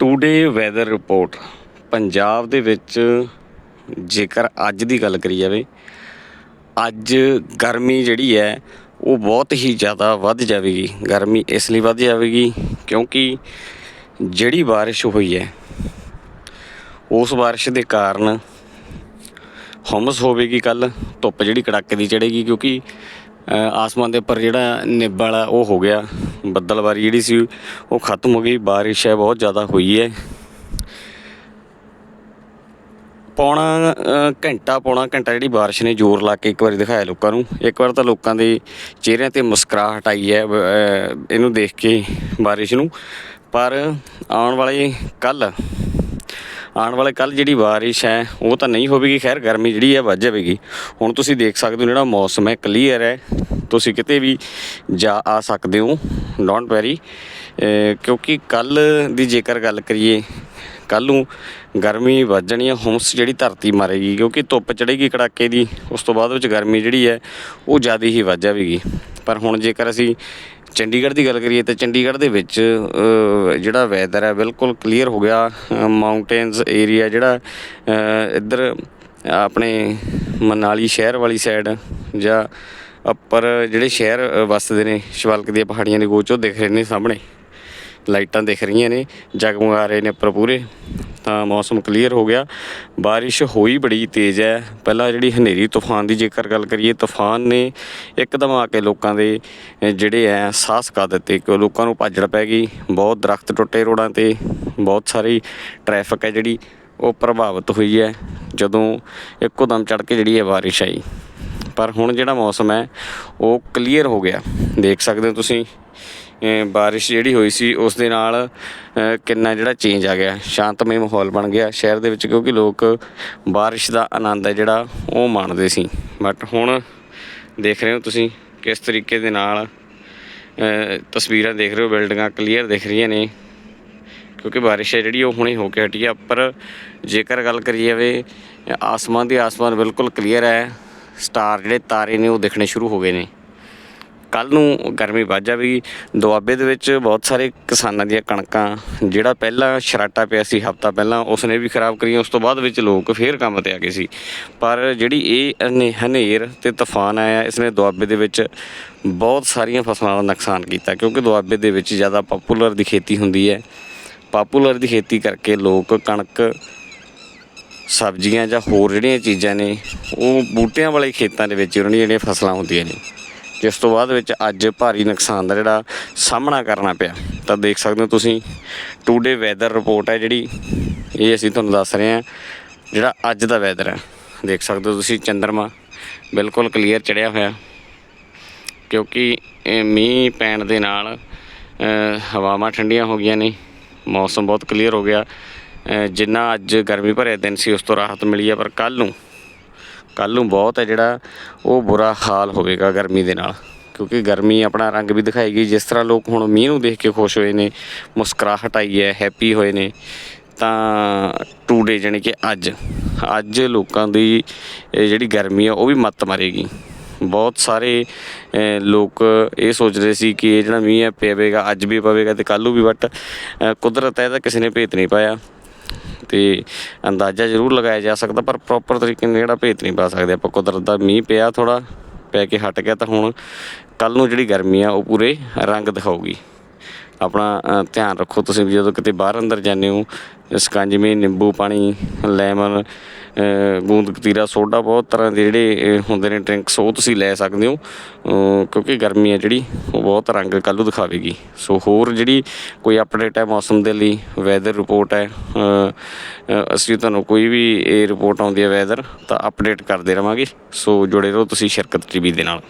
Today weather report Punjab ਦੇ ਵਿੱਚ ਜੇਕਰ ਅੱਜ ਦੀ ਗੱਲ ਕਰੀ ਜਾਵੇ, ਅੱਜ ਗਰਮੀ ਜਿਹੜੀ ਹੈ, ਉਹ ਬਹੁਤ ਹੀ ਜ਼ਿਆਦਾ ਵੱਧ ਜਾਵੇਗੀ। ਗਰਮੀ ਇਸ ਲਈ ਵੱਧ ਜਾਵੇਗੀ ਕਿਉਂਕਿ ਜਿਹੜੀ ਬਾਰਿਸ਼ ਹੋਈ ਹੈ, ਉਸ ਬਾਰਿਸ਼ ਦੇ ਕਾਰਨ ਹਮਸ ਹੋਵੇਗੀ ਕੱਲ ਧੁੱਪ ਜਿਹੜੀ ਕੜਾਕੇ ਦੀ ਚੜੇਗੀ ਕਿਉਂਕਿ ਆਸਮਾਨ ਦੇ ਉੱਪਰ ਜਿਹੜਾ ਨਿੱਬਲ ਆ ਉਹ ਹੋ ਗਿਆ। ਬੱਦਲਬਾਰੀ ਜਿਹੜੀ ਸੀ, ਉਹ ਖਤਮ ਹੋ ਗਈ। ਬਾਰਿਸ਼ ਹੈ, ਬਹੁਤ ਜ਼ਿਆਦਾ ਹੋਈ ਹੈ। ਪੌਣਾ ਘੰਟਾ ਪੌਣਾ ਘੰਟਾ ਜਿਹੜੀ ਬਾਰਿਸ਼ ਨੇ ਜ਼ੋਰ ਲਾ ਕੇ ਇੱਕ ਵਾਰੀ ਦਿਖਾਇਆ ਲੋਕਾਂ ਨੂੰ। ਇੱਕ ਵਾਰ ਤਾਂ ਲੋਕਾਂ ਦੇ ਚਿਹਰਿਆਂ ਤੇ ਮੁਸਕਰਾਹਟ ਆਈ ਹੈ ਇਹਨੂੰ ਦੇਖ ਕੇ ਬਾਰਿਸ਼ ਨੂੰ। ਪਰ ਆਉਣ ਵਾਲੇ ਕੱਲ ਆਉਣ ਵਾਲੇ ਕੱਲ ਜਿਹੜੀ ਬਾਰਿਸ਼ ਹੈ, ਉਹ ਤਾਂ ਨਹੀਂ ਹੋਵੇਗੀ। ਖੈਰ, ਗਰਮੀ ਜਿਹੜੀ ਹੈ, ਵੱਧ ਜਾਵੇਗੀ। ਹੁਣ ਤੁਸੀਂ ਦੇਖ ਸਕਦੇ ਹੋ ਜਿਹੜਾ ਮੌਸਮ ਹੈ, ਕਲੀਅਰ ਹੈ। ਤੁਸੀਂ ਕਿਤੇ ਵੀ ਜਾ ਆ ਸਕਦੇ ਹੋ ਡੋਂਟ ਵੈਰੀ ਕਿਉਂਕਿ ਕੱਲ ਦੀ ਜੇਕਰ ਗੱਲ ਕਰੀਏ, ਕੱਲ ਨੂੰ ਗਰਮੀ ਵੱਧ ਜਾਣੀ ਹੈ ਹੁਮਸ ਜਿਹੜੀ ਧਰਤੀ ਮਾਰੇਗੀ, ਕਿਉਂਕਿ ਧੁੱਪ ਚੜੇਗੀ ਕੜਾਕੇ ਦੀ, ਉਸ ਤੋਂ ਬਾਅਦ ਵਿੱਚ ਗਰਮੀ ਜਿਹੜੀ ਹੈ, ਉਹ ਜ਼ਿਆਦਾ ਹੀ ਵੱਧ ਜਾਵੇਗੀ। ਪਰ ਹੁਣ ਜੇਕਰ ਅਸੀਂ ਚੰਡੀਗੜ੍ਹ ਦੀ ਗੱਲ ਕਰੀਏ, ਤਾਂ ਚੰਡੀਗੜ੍ਹ ਦੇ ਵਿੱਚ ਜਿਹੜਾ ਵੈਦਰ ਹੈ, ਬਿਲਕੁਲ ਕਲੀਅਰ ਹੋ ਗਿਆ ਮਾਊਂਟੇਨਸ ਏਰੀਆ ਜਿਹੜਾ ਇੱਧਰ ਆਪਣੇ ਮਨਾਲੀ ਸ਼ਹਿਰ ਵਾਲੀ ਸਾਈਡ ਜਾਂ ਉੱਪਰ ਜਿਹੜੇ ਸ਼ਹਿਰ ਅ, ਵੱਸਦੇ ਨੇ ਸ਼ਿਵਾਲਕ ਦੀਆਂ ਪਹਾੜੀਆਂ ਦੇ ਗੋਚੋ ਦਿਖ ਰਹੇ ਨੇ ਸਾਹਮਣੇ। ਲਾਈਟਾਂ ਦਿਖ ਰਹੀਆਂ ਨੇ ਜਗਮਗਾ ਰਹੇ ਨੇ ਉੱਪਰ ਪੂਰੇ। ਤਾਂ ਮੌਸਮ ਕਲੀਅਰ ਹੋ ਗਿਆ। ਬਾਰਿਸ਼ ਹੋਈ ਬੜੀ ਤੇਜ਼ ਹੈ। ਪਹਿਲਾਂ ਜਿਹੜੀ ਹਨੇਰੀ ਤੂਫਾਨ ਦੀ ਜੇਕਰ ਗੱਲ ਕਰੀਏ ਤੂਫਾਨ ਨੇ ਇੱਕਦਮ ਆ ਕੇ ਲੋਕਾਂ ਦੇ ਜਿਹੜੇ ਐ ਸਾਹ ਸਕਾ ਦਿੱਤੇ। ਕਿ ਲੋਕਾਂ ਨੂੰ ਭਾਜੜ ਪੈ ਗਈ। ਬਹੁਤ ਦਰਖਤ ਟੁੱਟੇ ਰੋਡਾਂ ਤੇ। ਬਹੁਤ ਸਾਰੀ ਟ੍ਰੈਫਿਕ ਹੈ ਜਿਹੜੀ ਉਹ ਪ੍ਰਭਾਵਿਤ ਹੋਈ ਹੈ। ਜਦੋਂ ਇੱਕੋ ਦਮ ਚੜ ਕੇ ਜਿਹੜੀ ਹੈ ਬਾਰਿਸ਼ ਆਈ। ਪਰ ਹੁਣ ਜਿਹੜਾ ਮੌਸਮ ਹੈ, ਉਹ ਕਲੀਅਰ ਹੋ ਗਿਆ। ਦੇਖ ਸਕਦੇ ਹੋ ਤੁਸੀਂ ਬਾਰਿਸ਼ ਜਿਹੜੀ ਹੋਈ ਸੀ, ਉਸ ਦੇ ਨਾਲ ਕਿੰਨਾ ਜਿਹੜਾ ਚੇਂਜ ਆ ਗਿਆ। ਸ਼ਾਂਤਮਈ ਮਾਹੌਲ ਬਣ ਗਿਆ ਸ਼ਹਿਰ ਦੇ ਵਿੱਚ, ਕਿਉਂਕਿ ਲੋਕ ਬਾਰਿਸ਼ ਦਾ ਆਨੰਦ ਹੈ ਜਿਹੜਾ, ਉਹ ਮਾਣਦੇ ਸੀ। ਬਟ ਹੁਣ ਦੇਖ ਰਹੇ ਹੋ ਤੁਸੀਂ, ਕਿਸ ਤਰੀਕੇ ਦੇ ਨਾਲ ਤਸਵੀਰਾਂ ਦੇਖ ਰਹੇ ਹੋ, ਬਿਲਡਿੰਗਾਂ ਕਲੀਅਰ ਦਿਖ ਰਹੀਆਂ ਨੇ। ਕਿਉਂਕਿ ਬਾਰਿਸ਼ ਹੈ ਜਿਹੜੀ, ਉਹ ਹੁਣੇ ਹੋ ਕੇ ਹਟੀ ਆ, ਪਰ ਜੇਕਰ ਗੱਲ ਕਰੀ ਜਾਵੇ, ਆਸਮਾਨ ਦੀ ਆਸਮਾਨ ਬਿਲਕੁਲ ਕਲੀਅਰ ਹੈ। ਸਟਾਰ ਜਿਹੜੇ ਤਾਰੇ ਨੇ ਉਹ ਦਿਖਣੇ ਸ਼ੁਰੂ ਹੋ ਗਏ ਨੇ। ਕੱਲ ਨੂੰ ਗਰਮੀ ਵੱਧ ਜਾਵੇਗੀ। ਦੁਆਬੇ ਦੇ ਵਿੱਚ ਬਹੁਤ ਸਾਰੇ ਕਿਸਾਨਾਂ ਦੀਆਂ ਕਣਕਾਂ, ਜਿਹੜਾ ਪਹਿਲਾਂ ਸ਼ਰਾਟਾ ਪਿਆ ਸੀ ਹਫਤਾ ਪਹਿਲਾਂ ਉਸ ਨੇ ਵੀ ਖਰਾਬ ਕਰੀਆਂ। ਉਸ ਤੋਂ ਬਾਅਦ ਵਿੱਚ ਲੋਕ ਫੇਰ ਕੰਮ ਤੇ ਆ ਗਏ ਸੀ। ਪਰ ਜਿਹੜੀ ਇਹ ਹਨੇਰ ਤੇ ਤੂਫਾਨ ਆਇਆ, ਇਸਨੇ ਦੁਆਬੇ ਦੇ ਵਿੱਚ ਬਹੁਤ ਸਾਰੀਆਂ ਫਸਲਾਂ ਦਾ ਨੁਕਸਾਨ ਕੀਤਾ, ਕਿਉਂਕਿ ਦੁਆਬੇ ਦੇ ਵਿੱਚ ਜ਼ਿਆਦਾ ਪਪੂਲਰ ਦੀ ਖੇਤੀ ਹੁੰਦੀ ਹੈ। ਪਾਪੂਲਰ ਦੀ ਖੇਤੀ ਕਰਕੇ ਲੋਕ ਕਣਕ ਸਬਜ਼ੀਆਂ ਜਾਂ ਹੋਰ ਜਿਹੜੀਆਂ ਚੀਜ਼ਾਂ ਨੇ, ਉਹ ਬੂਟਿਆਂ ਵਾਲੇ ਖੇਤਾਂ ਦੇ ਵਿੱਚ ਉਹਨਾਂ ਦੀਆਂ ਜਿਹੜੀਆਂ ਫਸਲਾਂ ਹੁੰਦੀਆਂ ਨੇ। ਜਿਸ ਤੋਂ ਬਾਅਦ ਵਿੱਚ ਅੱਜ ਭਾਰੀ ਨੁਕਸਾਨ ਦਾ ਜਿਹੜਾ ਸਾਹਮਣਾ ਕਰਨਾ ਪਿਆ। ਤਾਂ ਦੇਖ ਸਕਦੇ ਹੋ ਤੁਸੀਂ ਟੂਡੇ ਵੈਦਰ ਰਿਪੋਰਟ ਹੈ ਜਿਹੜੀ, ਇਹ ਅਸੀਂ ਤੁਹਾਨੂੰ ਦੱਸ ਰਹੇ ਹਾਂ, ਜਿਹੜਾ ਅੱਜ ਦਾ ਵੈਦਰ ਹੈ। ਦੇਖ ਸਕਦੇ ਹੋ ਤੁਸੀਂ ਚੰਦਰਮਾ, ਬਿਲਕੁਲ ਕਲੀਅਰ ਚੜਿਆ ਹੋਇਆ। ਕਿਉਂਕਿ ਮੀਂਹ ਪੈਣ ਦੇ ਨਾਲ ਹਵਾਵਾਂ ਠੰਡੀਆਂ ਹੋ ਗਈਆਂ ਨੇ, ਮੌਸਮ ਬਹੁਤ ਕਲੀਅਰ ਹੋ ਗਿਆ। ਜਿੰਨਾ ਅੱਜ ਗਰਮੀ ਭਰਿਆ ਦਿਨ ਸੀ, ਉਸ ਤੋਂ ਰਾਹਤ ਮਿਲੀ ਹੈ ਪਰ ਕੱਲ ਨੂੰ ਕੱਲ ਨੂੰ ਬਹੁਤ ਹੈ ਜਿਹੜਾ ਉਹ ਬੁਰਾ ਹਾਲ ਹੋਵੇਗਾ ਗਰਮੀ ਦੇ ਨਾਲ। ਕਿਉਂਕਿ ਗਰਮੀ ਆਪਣਾ ਰੰਗ ਵੀ ਦਿਖਾਏਗੀ ਜਿਸ ਤਰ੍ਹਾਂ ਲੋਕ ਹੁਣ ਮੀਂਹ ਨੂੰ ਦੇਖ ਕੇ ਖੁਸ਼ ਹੋਏ ਨੇ, ਮੁਸਕਰਾਹਟ ਆਈ ਹੈ ਹੈਪੀ ਹੋਏ ਨੇ, ਤਾਂ ਟੂਡੇ ਜਾਣੀ ਕਿ ਅੱਜ ਅੱਜ ਲੋਕਾਂ ਦੀ ਜਿਹੜੀ ਗਰਮੀ ਆ, ਉਹ ਵੀ ਮੱਤ ਮਾਰੇਗੀ। ਬਹੁਤ ਸਾਰੇ ਲੋਕ ਇਹ ਸੋਚ ਰਹੇ ਸੀ ਕਿ ਇਹ ਜਿਹੜਾ ਮੀਂਹ ਹੈ ਪਵੇਗਾ, ਅੱਜ ਵੀ ਪਵੇਗਾ ਤੇ ਕੱਲ੍ਹ ਨੂੰ ਵੀ ਬਟ ਕੁਦਰਤ ਹੈ ਤਾਂ ਕਿਸੇ ਨੇ ਭੇਤ ਨਹੀਂ ਪਾਇਆ। ਤੇ ਅੰਦਾਜ਼ਾ ਜ਼ਰੂਰ ਲਗਾਇਆ ਜਾ ਸਕਦਾ, ਪਰ ਪ੍ਰੋਪਰ ਤਰੀਕੇ ਨਾਲ ਜਿਹੜਾ ਭੇਤ ਨਹੀਂ ਪਾ ਸਕਦੇ ਆਪਾਂ। ਕੁਦਰਤ ਦਾ ਮੀਂਹ ਪਿਆ ਥੋੜਾ ਪੈ ਕੇ ਹਟ ਗਿਆ ਤਾਂ ਹੁਣ ਕੱਲ ਨੂੰ ਜਿਹੜੀ ਗਰਮੀ ਆ, ਉਹ ਪੂਰੇ ਰੰਗ ਦਿਖਾਊਗੀ। ਆਪਣਾ ਧਿਆਨ ਰੱਖੋ ਤੁਸੀਂ ਵੀ ਜਦੋਂ ਕਿਤੇ ਬਾਹਰ ਅੰਦਰ ਜਾਂਦੇ ਹੋ, ਸਕੰਜਮੀ, ਨਿੰਬੂ ਪਾਣੀ, ਲੈਮਨ ਅ, ਕਤੀਰਾ ਸੋਡਾ ਬਹੁਤ ਤਰ੍ਹਾਂ ਦੇ ਜਿਹੜੇ ਹੁੰਦੇ ਨੇ ਡਰਿੰਕਸ ਉਹ ਤੁਸੀਂ ਲੈ ਸਕਦੇ ਹੋ। ਕਿਉਂਕਿ ਗਰਮੀ ਹੈ ਜਿਹੜੀ ਉਹ ਬਹੁਤ ਰੰਗ ਕੱਲ੍ਹ ਦਿਖਾਵੇਗੀ। ਸੋ ਹੋਰ ਜਿਹੜੀ ਕੋਈ ਅਪਡੇਟ ਹੈ ਮੌਸਮ ਦੇ ਲਈ ਵੈਦਰ ਰਿਪੋਰਟ ਹੈ ਅਸੀਂ ਤੁਹਾਨੂੰ ਕੋਈ ਵੀ ਇਹ ਰਿਪੋਰਟ ਆਉਂਦੀ ਹੈ ਵੈਦਰ ਤਾਂ ਅਪਡੇਟ ਕਰਦੇ ਰਵਾਂਗੇ। ਸੋ ਜੁੜੇ ਰਹੋ ਤੁਸੀਂ ਸ਼ਰਕਤ ਟੀਵੀ ਦੇ ਨਾਲ।